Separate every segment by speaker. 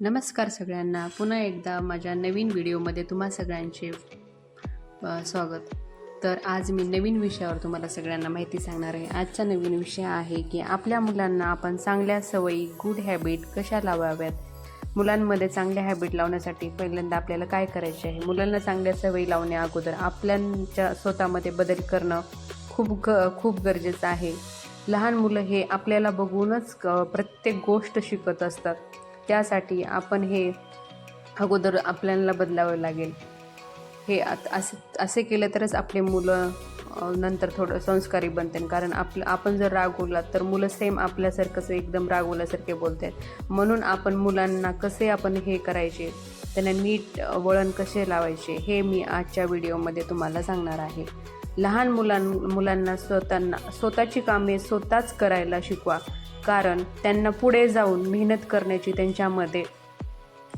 Speaker 1: नमस्कार सगळ्यांना. पुन्हा एकदा माझ्या नवीन व्हिडिओमध्ये तुम्हा सगळ्यांचे स्वागत. तर आज मी नवीन विषयावर तुम्हाला सगळ्यांना माहिती सांगणार आहे. आजचा नवीन विषय आहे की आपल्या मुलांना आपण चांगल्या सवयी गुड हॅबिट कशा लावाव्यात? मुलांमध्ये चांगल्या हॅबिट लावण्यासाठी पहिल्यांदा आपल्याला काय करायचे आहे? मुलांना चांगल्या सवयी लावण्या अगोदर आपल्यांच्या स्वतःमध्ये बदल करणं खूप ग खूप गरजेचं आहे. लहान मुलं हे आपल्याला बघूनच प्रत्येक गोष्ट शिकत असतात. त्यासाठी आपण हे अगोदर आपल्याला बदलावं लागेल. हे असे असे केलं तरच आपले मुलं नंतर थोडं संस्कारी बनतील. कारण आपलं आपण जर रागवला तर मुलं सेम आपल्यासारखंच एकदम रागवल्यासारखे बोलतात. म्हणून आपण मुलांना कसे आपण हे करायचे त्यांना नीट वळण कसे लावायचे हे मी आजच्या व्हिडिओमध्ये तुम्हाला सांगणार आहे. लहान मुलां मुलांना स्वतःना स्वतःची कामे स्वतःच करायला शिकवा. कारण त्यांना पुढे जाऊन मेहनत करण्याची त्यांच्यामध्ये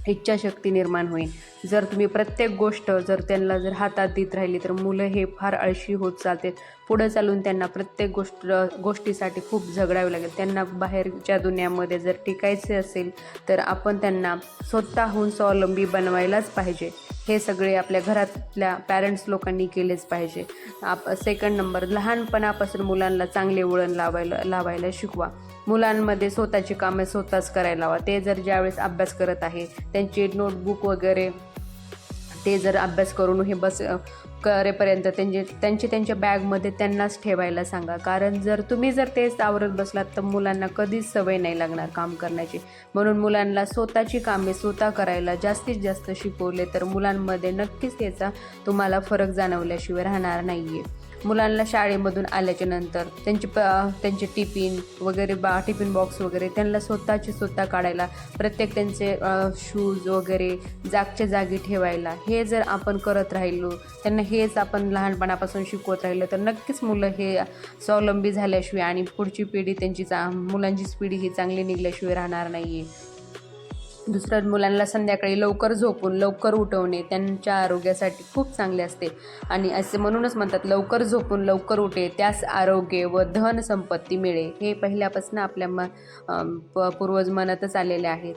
Speaker 1: इच्छाशक्ती निर्माण होईल. जर तुम्ही प्रत्येक गोष्ट जर त्यांना जर हातात देत राहिली तर मुलं हे फार आळशी होत चालते पुढं चालून त्यांना प्रत्येक गोष्ट गोष्टीसाठी खूप झगडावे लागेल. त्यांना बाहेरच्या दुनियामध्ये जर टिकायचे असेल तर आपण त्यांना स्वतःहून स्वावलंबी बनवायलाच पाहिजे. हे सगळे आपल्या घरातल्या पॅरेंट्स लोकांनी केलेच पाहिजे. आप सेकंड नंबर लहानपणापासून मुलांना चांगले वळण लावायला लावायला शिकवा. मुलांमध्ये स्वतःची कामे स्वतःच करायला हवा ते जर ज्यावेळेस अभ्यास करत आहे त्यांची नोटबुक वगैरे ते जर अभ्यास करून हे बस करेपर्यंत त्यांचे त्यांचे त्यांच्या बॅगमध्ये त्यांनाच ठेवायला सांगा. कारण जर तुम्ही जर तेच आवरत बसलात तर मुलांना कधीच सवय नाही लागणार काम करण्याची. म्हणून मुलांना स्वतःची कामे स्वतः करायला जास्तीत जास्त शिकवले तर मुलांमध्ये नक्कीच याचा तुम्हाला फरक जाणवल्याशिवाय राहणार नाही आहे मुलांना शाळेमधून आल्याच्यानंतर त्यांचे प त्यांचे टिफिन वगैरे बा टिफिन बॉक्स वगैरे त्यांना स्वतःचे स्वतः काढायला प्रत्येक त्यांचे शूज वगैरे जागच्या जागी ठेवायला हे जर आपण करत राहिलो त्यांना हेच आपण लहानपणापासून शिकवत राहिलं तर नक्कीच मुलं हे स्वावलंबी झाल्याशिवाय आणि पुढची पिढी त्यांची चा मुलांचीच पिढी ही चांगली निघल्याशिवाय राहणार नाही आहे दुसरं मुलांना संध्याकाळी लवकर झोपून लवकर उठवणे त्यांच्या आरोग्यासाठी खूप चांगले असते. आणि असे म्हणूनच म्हणतात लवकर झोपून लवकर उठे त्यास आरोग्य व धन संपत्ती मिळे. हे पहिल्यापासून आपल्या म प- पूर्वज म्हणतच आलेले आहेत.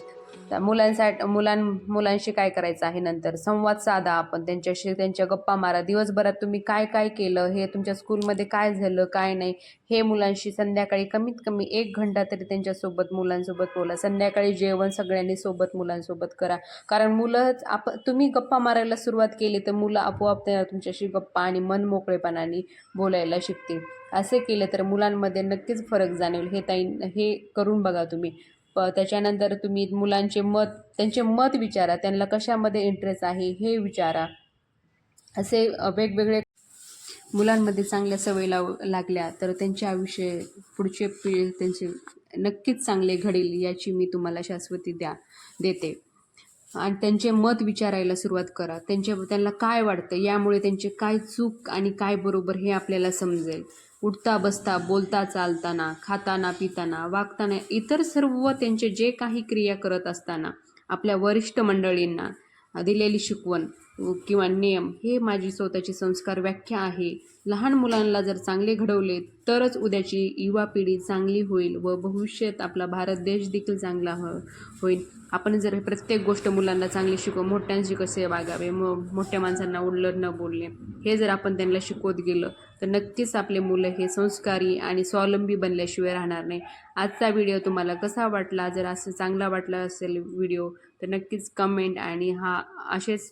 Speaker 1: मुलांसाठी मुलां मुलांशी काय करायचं आहे नंतर? संवाद साधा आपण त्यांच्याशी त्यांच्या गप्पा मारा. दिवसभरात तुम्ही काय काय केलं? हे तुमच्या स्कूलमध्ये काय झालं काय नाही? हे मुलांशी संध्याकाळी कमीत कमी एक घंटा तरी त्यांच्यासोबत मुलांसोबत बोला. संध्याकाळी जेवण सगळ्यांनी सोबत मुलांसोबत करा. कारण मुलंच आप तुम्ही गप्पा मारायला सुरुवात केली तर मुलं आपोआप त्या तुमच्याशी गप्पा आणि मन मोकळेपणाने बोलायला शिकतील. असे केले तर मुलांमध्ये नक्कीच फरक जाणवेल. हे ताई हे करून बघा तुम्ही. प त्याच्यानंतर तुम्ही मुलांचे मत त्यांचे मत विचारा. त्यांना कशामध्ये इंटरेस्ट आहे हे विचारा. असे वेगवेगळे मुलांमध्ये चांगल्या सवय लाव लागल्या तर त्यांचे आयुष्य पुढचे पिढी त्यांचे नक्कीच चांगले घडेल याची मी तुम्हाला शाश्वती द्या देते. आणि त्यांचे मत विचारायला सुरुवात करा. त्यांच्या त्यांना काय वाटतं यामुळे त्यांचे काय चूक आणि काय बरोबर हे आपल्याला समजेल. उठता बसता बोलता चालताना खाताना पिताना वागताना इतर सर्व त्यांचे जे काही क्रिया करत असताना आपल्या वरिष्ठ मंडळींना दिलेली शिकवण किंवा नियम हे माझी स्वतःची संस्कार व्याख्या आहे. लहान मुलांना जर चांगले घडवले तरच उद्याची युवा पिढी चांगली होईल व भविष्यात आपला भारत देश देखील चांगला हो होईल. आपण जर प्रत्येक गोष्ट मुलांना चांगली शिकवू मोठ्यांशी कसे वागावे? म मोठ्या माणसांना उडलं न बोलणे. हे जर आपण त्यांना शिकवत गेलं तर नक्कीच आपले मुलं हे संस्कारी आणि स्वावलंबी बनल्याशिवाय राहणार नाही. आजचा व्हिडिओ तुम्हाला कसा वाटला? जर असं चांगला वाटला असेल व्हिडिओ तर नक्कीच कमेंट आणि हा असेच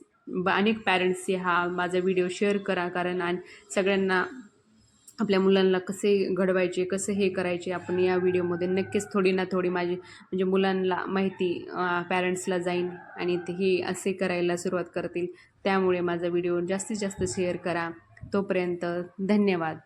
Speaker 1: अनेक पॅरेंट्सचे हा माझा व्हिडिओ शेअर करा. कारण आणि सगळ्यांना आपल्या मुलांना कसे घडवायचे कसे हे करायचे आपण या व्हिडिओमध्ये नक्कीच थोडी ना थोडी माझी म्हणजे मुलांना माहिती पॅरेंट्सला जाईन आणि ते हे असे करायला सुरुवात करतील. त्यामुळे माझा व्हिडिओ जास्तीत जास्त शेअर करा. तोपर्यंत धन्यवाद.